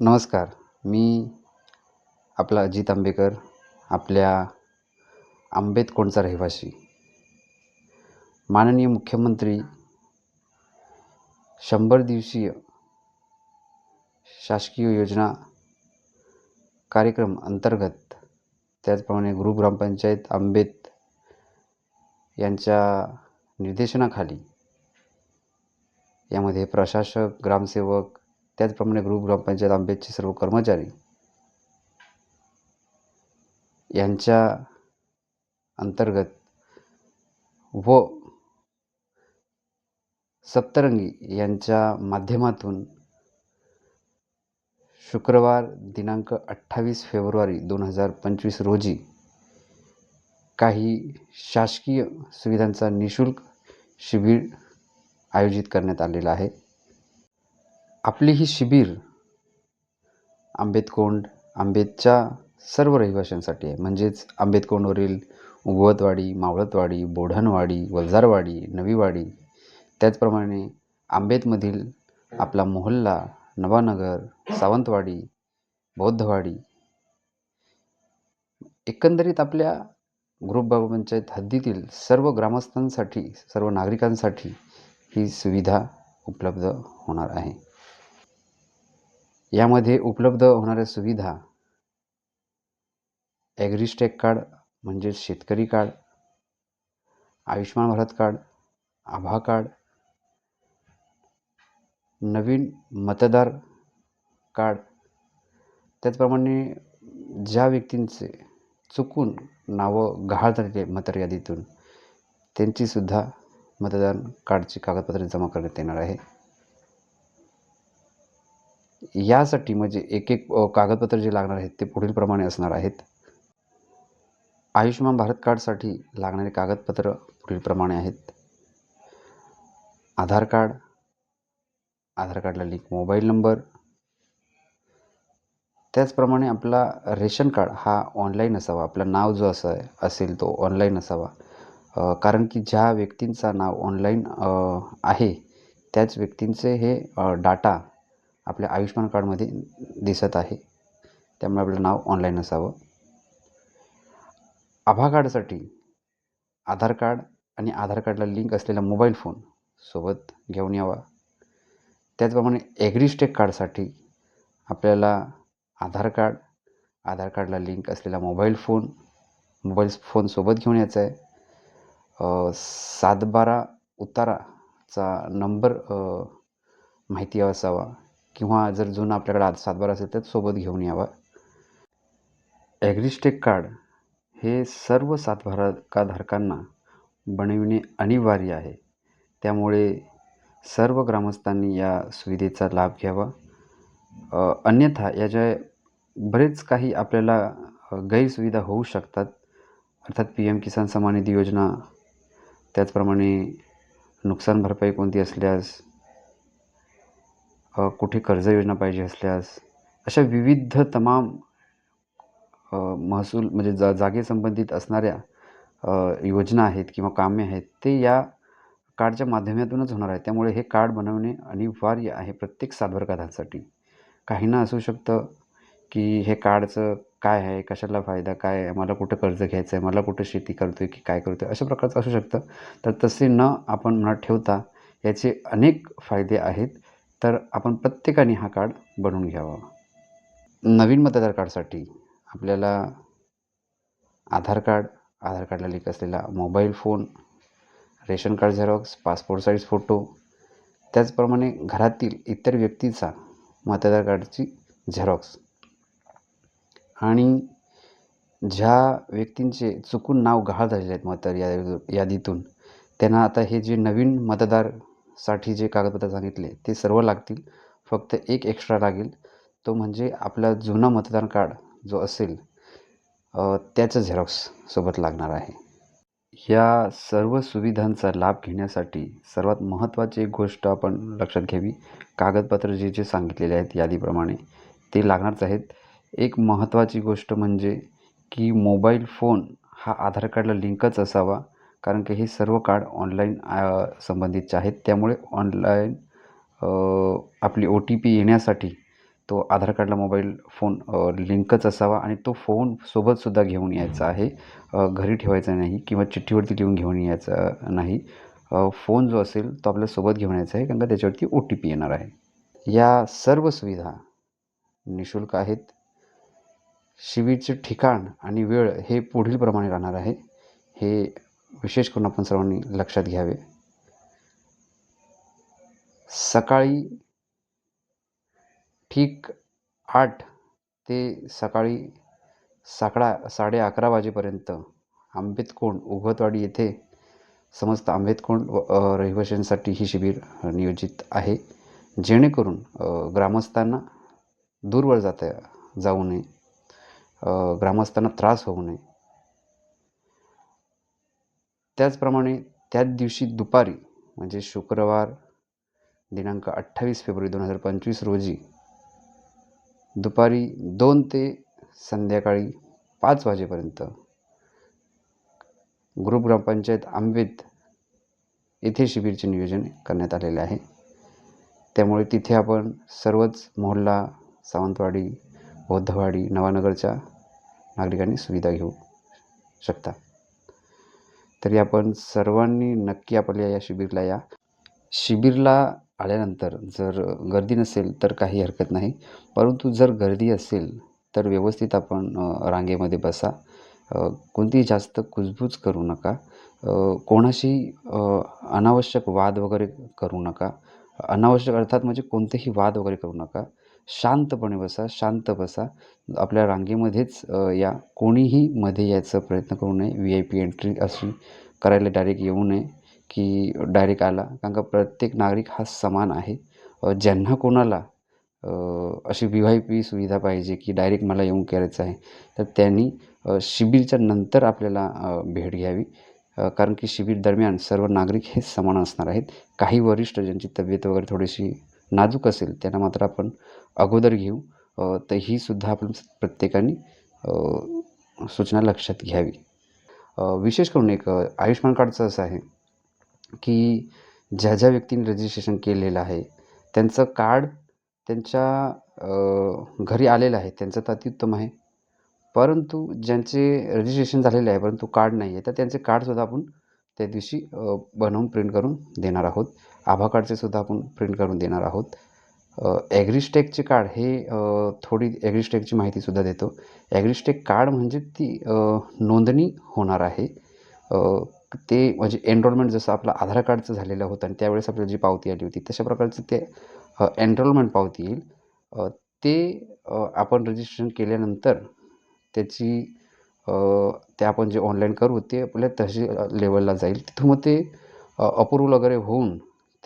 नमस्कार मी आपला अजित आंबेकर आपल्या आंबेतकोणचा रहिवासी. माननीय मुख्यमंत्री शंभर दिवसीय शासकीय योजना कार्यक्रम अंतर्गत त्याचप्रमाणे गुरु ग्रामपंचायत आंबेत यांच्या निर्देशनाखाली यामध्ये प्रशासक ग्रामसेवक त्याचप्रमाणे ग्रुप ग्रामपंचायत आंबेचे सर्व कर्मचारी यांच्या अंतर्गत व सप्तरंगी यांच्या माध्यमातून शुक्रवार दिनांक अठ्ठावीस फेब्रुवारी दोन हजार पंचवीस रोजी काही शासकीय सुविधांचा निशुल्क शिबिर आयोजित करण्यात आलेला आहे. आपली ही शिबिर आंबेतकोंड आंबेतच्या सर्व रहिवाशांसाठी आहे. म्हणजेच आंबेतकोंडवरील उगवतवाडी मावळतवाडी बोढणवाडी वलजारवाडी नवीवाडी त्याचप्रमाणे आंबेतमधील आपला मोहल्ला नवानगर सावंतवाडी बौद्धवाडी एकंदरीत आपल्या ग्रुप ग्रामपंचायत हद्दीतील सर्व ग्रामस्थांसाठी सर्व नागरिकांसाठी ही सुविधा उपलब्ध होणार आहे. यामध्ये उपलब्ध होणाऱ्या सुविधा. ॲग्रिस्टेक कार्ड म्हणजे शेतकरी कार्ड आयुष्मान भारत कार्ड आभा कार्ड नवीन मतदार कार्ड. त्याचप्रमाणे ज्या व्यक्तींचे चुकून नावं गहाळ झालेले आहे मतदार यादीतून त्यांचीसुद्धा मतदान कार्डची कागदपत्रे जमा करण्यात येणार आहे. यासाठी म्हणजे एक एक कागदपत्र जे लागणार आहेत ते पुढीलप्रमाणे असणार आहेत. आयुष्यमान भारत कार्डसाठी लागणारे कागदपत्र पुढीलप्रमाणे आहेत. आधार कार्ड आधार कार्डला लिंक मोबाईल नंबर त्याचप्रमाणे आपला रेशन कार्ड हा ऑनलाईन असावा. आपलं नाव जो असं आहे असेल तो ऑनलाईन असावा. कारण की ज्या व्यक्तींचा नाव ऑनलाईन आहे त्याच व्यक्तींचे हे डाटा आपल्या आयुष्यमान कार्डमध्ये दिसत आहे. त्यामुळे आपलं नाव ऑनलाईन असावं. आभा कार्डसाठी आधार कार्ड आणि आधार कार्डला लिंक असलेला मोबाईल फोन सोबत घेऊन यावा. त्याचप्रमाणे ॲग्रिस्टेक कार्डसाठी आपल्याला आधार कार्ड आधार कार्डला लिंक असलेला मोबाईल फोन मोबाईल फोन सोबत घेऊन यायचा आहे. सात बारा उताराचा नंबर माहिती असावा. किंवा जर जुना आपल्याकडे आज सातबारा असेल तर सोबत घेऊन यावा. ॲग्रिस्टेक कार्ड हे सर्व सातबाराधारकांना बनविणे अनिवार्य आहे. त्यामुळे सर्व ग्रामस्थांनी या सुविधेचा लाभ घ्यावा. अन्यथा याच्या बरेच काही आपल्याला गैरसुविधा होऊ शकतात. अर्थात पी एम किसान सन्मान निधी योजना त्याचप्रमाणे नुकसान भरपाई कोणती असल्यास कुठे कर्ज योजना पाहिजे असल्यास अशा विविध तमाम महसूल म्हणजे जा जागेसंबंधित असणाऱ्या योजना आहेत किंवा कामे आहेत ते या कार्डच्या माध्यमातूनच होणार आहे. त्यामुळे हे कार्ड बनवणे अनिवार्य आहे प्रत्येक सातबारकारांसाठी काहींना असू शकतं की हे कार्डचं काय आहे कशाला फायदा काय आहे मला कुठं कर्ज घ्यायचं आहे मला कुठं शेती करतो आहे की काय करतो आहे अशा प्रकारचं असू शकतं. तर तसे न आपण मनात ठेवता याचे अनेक फायदे आहेत. तर आपण प्रत्येकाने हा कार्ड बनवून घ्यावा. नवीन मतदार कार्डसाठी आपल्याला आधार कार्ड आधार कार्डला लिंक असलेला mobile phone ration card xerox passport size photo त्याचप्रमाणे घरातील इतर व्यक्तीचा मतदार कार्डची झेरॉक्स आणि ज्या व्यक्तींचे चुकून नाव गहाळ झालेले आहेत मतदार या यादीतून त्यांना आता हे जे नवीन मतदार साठी जे कागदपत्र सांगितले ते सर्व लागतील. फक्त एक एक्स्ट्रा लागेल. तो म्हणजे आपला जुना मतदान कार्ड जो असेल त्याचं झेरॉक्स सोबत लागणार आहे. या सर्व सुविधांचा लाभ घेण्यासाठी सर्वात महत्त्वाची एक गोष्ट आपण लक्षात घ्यावी. कागदपत्र जे जे सांगितलेले आहेत यादीप्रमाणे ते लागणारच आहेत. एक महत्त्वाची गोष्ट म्हणजे की मोबाईल फोन हा आधार कार्डला लिंकच असावा. कारण की हे सर्व कार्ड ऑनलाईन संबंधितचे आहेत. त्यामुळे ऑनलाईन आपली ओ टी पी येण्यासाठी तो आधार कार्डला मोबाईल फोन लिंकच असावा आणि तो फोन सोबतसुद्धा घेऊन यायचा आहे. घरी ठेवायचा नाही किंवा चिठ्ठीवरती लिहून घेऊन यायचा नाही. फोन जो असेल तो आपल्यासोबत घेऊन यायचा आहे कारण का त्याच्यावरती ओ टी पी येणार आहे. या सर्व सुविधा निशुल्क आहेत. शिबिरचे ठिकाण आणि वेळ हे पुढीलप्रमाणे राहणार आहे. हे विशेष करून आपण सर्वांनी लक्षात घ्यावे. सकाळी ठीक आठ ते सकाळी साकडा साडे अकरा वाजेपर्यंत आंबेतकोंड उघतवाडी येथे समस्त आंबेतकोंड रहिवाशांसाठी ही शिबिर नियोजित आहे. जेणेकरून ग्रामस्थांना दूरवर जाता जाऊ नये. ग्रामस्थांना त्रास होऊ नये. त्याचप्रमाणे त्याच दिवशी दुपारी म्हणजे शुक्रवार दिनांक अठ्ठावीस फेब्रुवारी दोन हजार पंचवीस रोजी दुपारी दोन ते संध्याकाळी पाच वाजेपर्यंत ग्रुप ग्रामपंचायत आंबेत येथे शिबिरचे नियोजन करण्यात आलेले आहे. त्यामुळे तिथे आपण सर्वच मोहल्ला सावंतवाडी बौद्धवाडी नवानगरच्या नागरिकांनी सुविधा घेऊ शकता. तरी आपण सर्वांनी नक्की आपल्या या शिबिरला या. शिबिरला आल्यानंतर जर गर्दी नसेल तर काही हरकत नाही. परंतु जर गर्दी असेल तर व्यवस्थित आपण रांगेमध्ये बसा. कोणतीही जास्त कुजबूज करू नका. कोणाशी अनावश्यक वाद वगैरे करू नका. अनावश्यक अर्थात म्हणजे कोणतेही वाद वगैरे करू नका. शांतपणे बसा शांत बसा. आपल्या रांगेमध्येच या कोणीही मध्ये यायचा प्रयत्न करू नये. व्ही आय पी एंट्री अशी करायला डायरेक्ट येऊ नये की डायरेक्ट आला. कारण का प्रत्येक नागरिक हा समान आहे. ज्यांना कोणाला अशी व्ही आय पी सुविधा पाहिजे की डायरेक्ट मला येऊन करायचं आहे तर त्यांनी शिबिरच्या नंतर आपल्याला भेट घ्यावी. कारण की शिबिर दरम्यान सर्व नागरिक हे समान असणार आहेत. काही वरिष्ठ ज्यांची तब्येत वगैरे थोडीशी नाजूक असेल त्यांना मात्र आपण अगोदर घेऊ. तर ही सुद्धा आपण प्रत्येकाने सूचना लक्षात घ्यावी. विशेष करून एक आयुष्यमान कार्डचं असं आहे की ज्या ज्या व्यक्तींनी रजिस्ट्रेशन केलेलं आहे त्यांचं कार्ड त्यांच्या घरी आलेलं आहे त्यांचं तर अत्युत्तम आहे. परंतु ज्यांचे रजिस्ट्रेशन झालेले आहे परंतु कार्ड नाही आहे तर त्यांचे कार्डसुद्धा आपण त्या दिवशी बनवून प्रिंट करून देणार आहोत. आभा कार्डचे सुद्धा आपण प्रिंट करून देणार आहोत. ॲग्रिस्टेकचे कार्ड हे थोडी ॲग्रिस्टेकची माहितीसुद्धा देतो. ॲग्रिस्टेक कार्ड म्हणजे ती नोंदणी होणार आहे. ते म्हणजे एनरोलमेंट जसं आपलं आधार कार्डचं झालेलं होतं आणि त्यावेळेस आपल्याला जी पावती आली होती तशा प्रकारचं ते एनरोलमेंट पावती येईल. ते आपण रजिस्ट्रेशन केल्यानंतर त्याची ते आपण जे ऑनलाईन करू ते आपल्या तहसील लेवलला जाईल. तिथून मग ते अप्रूव्हल वगैरे होऊन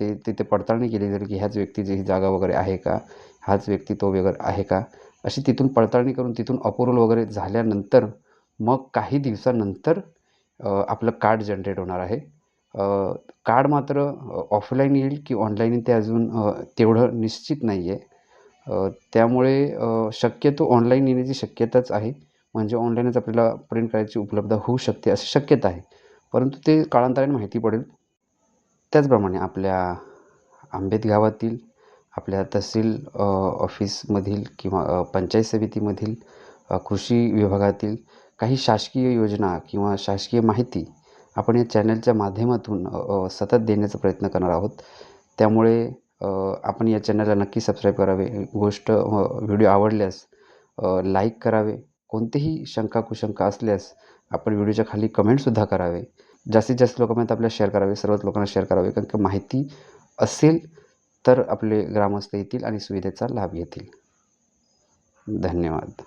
ते तिथे पडताळणी केली जाईल की ह्याच व्यक्तीची ही जागा वगैरे आहे का? हाच व्यक्ती तो वगैरे आहे का? अशी तिथून पडताळणी करून तिथून अप्रूव्हल वगैरे झाल्यानंतर मग काही दिवसानंतर आपलं कार्ड जनरेट होणार आहे. कार्ड मात्र ऑफलाईन येईल की ऑनलाईन ते अजून तेवढं निश्चित नाही आहे त्यामुळे शक्यतो ऑनलाईन येण्याची शक्यताच आहे. म्हणजे ऑनलाईनच आपल्याला प्रिंट करायची उपलब्ध होऊ शकते अशी शक्यता आहे. परंतु ते काळांतराने माहिती पडेल. त्याचप्रमाणे आपल्या आंबेत गावातील आपल्या तहसील ऑफिसमधील किंवा पंचायत समितीमधील कृषी विभागातील काही शासकीय योजना किंवा शासकीय माहिती आपण या चॅनलच्या माध्यमातून सतत देण्याचा प्रयत्न करणार आहोत. त्यामुळे आपण या चॅनलला नक्की सबस्क्राईब करावे. गोष्ट व्हिडिओ आवडल्यास लाईक करावे. कोणतेही शंका कुशंका असल्यास आपण व्हिडिओच्या खाली कमेंटसुद्धा करावे. जास्तीत जास्त लोकांपर्यंत आपल्याला शेअर करावे सर्वच लोकांना शेअर करावे. कारण की माहिती असेल तर आपले ग्रामस्थ येतील आणि सुविधेचा लाभ घेतील. धन्यवाद.